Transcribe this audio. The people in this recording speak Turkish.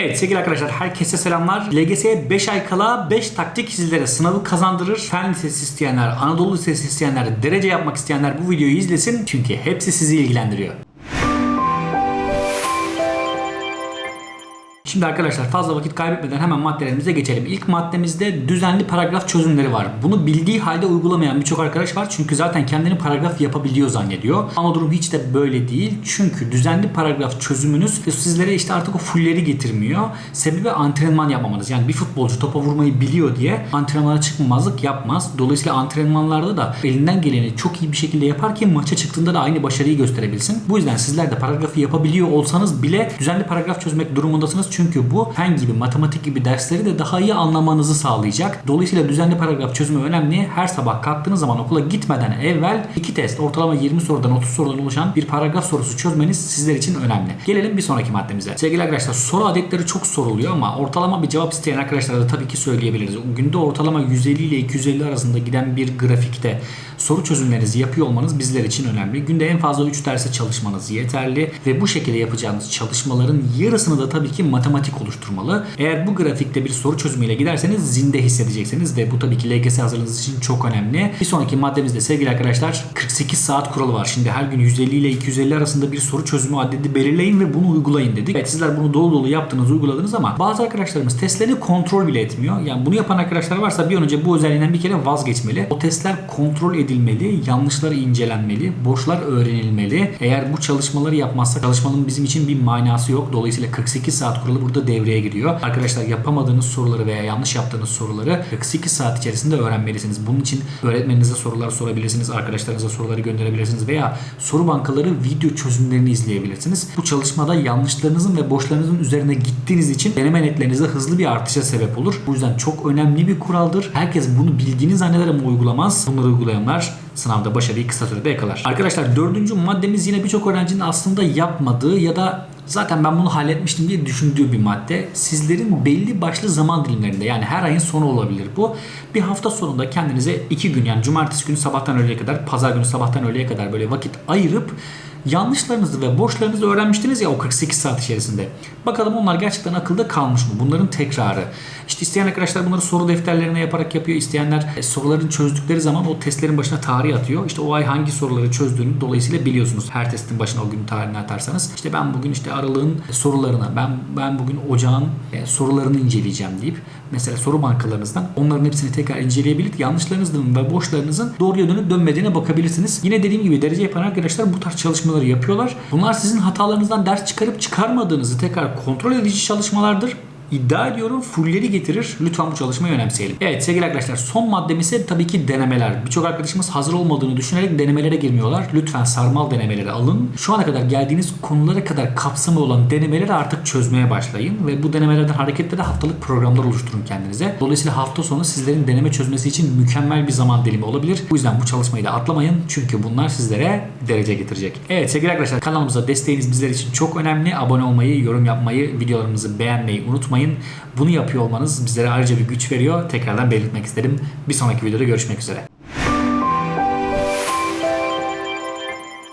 Evet sevgili arkadaşlar herkese selamlar. LGS'ye 5 ay kala 5 taktik sizlere sınavı kazandırır. Fen lisesi isteyenler, Anadolu lisesi isteyenler, derece yapmak isteyenler bu videoyu izlesin. Çünkü hepsi sizi ilgilendiriyor. Şimdi arkadaşlar fazla vakit kaybetmeden hemen maddelerimize geçelim. İlk maddemizde düzenli paragraf çözümleri var. Bunu bildiği halde uygulamayan birçok arkadaş var. Çünkü zaten kendini paragraf yapabiliyor zannediyor. Ama durum hiç de böyle değil. Çünkü düzenli paragraf çözümünüz sizlere işte artık o fulleri getirmiyor. Sebebi antrenman yapmamanız. Yani bir futbolcu topa vurmayı biliyor diye antrenmana çıkmamazlık yapmaz. Dolayısıyla antrenmanlarda da elinden geleni çok iyi bir şekilde yapar ki maça çıktığında da aynı başarıyı gösterebilsin. Bu yüzden sizler de paragrafı yapabiliyor olsanız bile düzenli paragraf çözmek durumundasınız. Çünkü bu fen gibi, matematik gibi dersleri de daha iyi anlamanızı sağlayacak. Dolayısıyla düzenli paragraf çözümü önemli. Her sabah kalktığınız zaman okula gitmeden evvel iki test, ortalama 20 sorudan 30 sorudan oluşan bir paragraf sorusu çözmeniz sizler için önemli. Gelelim bir sonraki maddemize. Sevgili arkadaşlar soru adetleri çok soruluyor ama ortalama bir cevap isteyen arkadaşlara da tabii ki söyleyebiliriz. Günde ortalama 150 ile 250 arasında giden bir grafikte soru çözümlerinizi yapıyor olmanız bizler için önemli. Günde en fazla 3 derse çalışmanız yeterli ve bu şekilde yapacağınız çalışmaların yarısını da tabii ki matematik oluşturmalı. Eğer bu grafikte bir soru çözümüyle giderseniz zinde hissedeceksiniz ve bu tabii ki LGS hazırlığınız için çok önemli. Bir sonraki maddemizde sevgili arkadaşlar 48 saat kuralı var. Şimdi her gün 150 ile 250 arasında bir soru çözümü adedi belirleyin ve bunu uygulayın dedik. Evet sizler bunu dolu dolu yaptınız, uyguladınız ama bazı arkadaşlarımız testlerini kontrol bile etmiyor. Yani bunu yapan arkadaşlar varsa bir önce bu özelliğinden bir kere vazgeçmeli. O testler kontrol edilmeli, yanlışlar incelenmeli, boşlar öğrenilmeli. Eğer bu çalışmaları yapmazsak çalışmanın bizim için bir manası yok. Dolayısıyla 48 saat kuralı burada devreye giriyor. Arkadaşlar yapamadığınız soruları veya yanlış yaptığınız soruları 48 saat içerisinde öğrenmelisiniz. Bunun için öğretmeninize sorular sorabilirsiniz, arkadaşlarınıza soruları gönderebilirsiniz veya soru bankaları video çözümlerini izleyebilirsiniz. Bu çalışmada yanlışlarınızın ve boşlarınızın üzerine gittiğiniz için deneme netlerinizde hızlı bir artışa sebep olur. Bu yüzden çok önemli bir kuraldır. Herkes bunu bildiğini zanneder ama uygulamaz. Bunları uygulayanlar sınavda başarıyı kısa sürede yakalar. Arkadaşlar dördüncü maddemiz yine birçok öğrencinin aslında yapmadığı ya da zaten ben bunu halletmiştim diye düşündüğü bir madde. Sizlerin belli başlı zaman dilimlerinde yani her ayın sonu olabilir bu. Bir hafta sonunda kendinize iki gün yani cumartesi günü sabahtan öğleye kadar, pazar günü sabahtan öğleye kadar böyle vakit ayırıp yanlışlarınızı ve boşlarınızı öğrenmiştiniz ya o 48 saat içerisinde. Bakalım onlar gerçekten akılda kalmış mı? Bunların tekrarı. İşte isteyen arkadaşlar bunları soru defterlerine yaparak yapıyor. İsteyenler e, sorularını çözdükleri zaman o testlerin başına tarih atıyor. İşte o ay hangi soruları çözdüğünü dolayısıyla biliyorsunuz. Her testin başına o gün tarihini atarsanız. İşte ben bugün işte aralığın sorularına, ben ben bugün ocağın e, sorularını inceleyeceğim deyip mesela soru bankalarınızdan onların hepsini tekrar inceleyebilip yanlışlarınızın ve boşlarınızın doğruya dönüp dönmediğine bakabilirsiniz. Yine dediğim gibi derece yapan arkadaşlar bu tarz çalışmaları yapıyorlar. Bunlar sizin hatalarınızdan ders çıkarıp çıkarmadığınızı tekrar kontrol edici çalışmalardır. İddia ediyorum fulleri getirir. Lütfen bu çalışmayı önemseyelim. Evet sevgili arkadaşlar son maddemiz ise tabii ki denemeler. Birçok arkadaşımız hazır olmadığını düşünerek denemelere girmiyorlar. Lütfen sarmal denemeleri alın. Şu ana kadar geldiğiniz konulara kadar kapsamı olan denemeleri artık çözmeye başlayın. Ve bu denemelerden hareketle de haftalık programlar oluşturun kendinize. Dolayısıyla hafta sonu sizlerin deneme çözmesi için mükemmel bir zaman dilimi olabilir. Bu yüzden bu çalışmayı da atlamayın. Çünkü bunlar sizlere derece getirecek. Evet sevgili arkadaşlar kanalımıza desteğiniz bizler için çok önemli. Abone olmayı, yorum yapmayı, videolarımızı beğenmeyi unutmayın unutmayın. Bunu yapıyor olmanız bizlere ayrıca bir güç veriyor. Tekrardan belirtmek isterim. Bir sonraki videoda görüşmek üzere.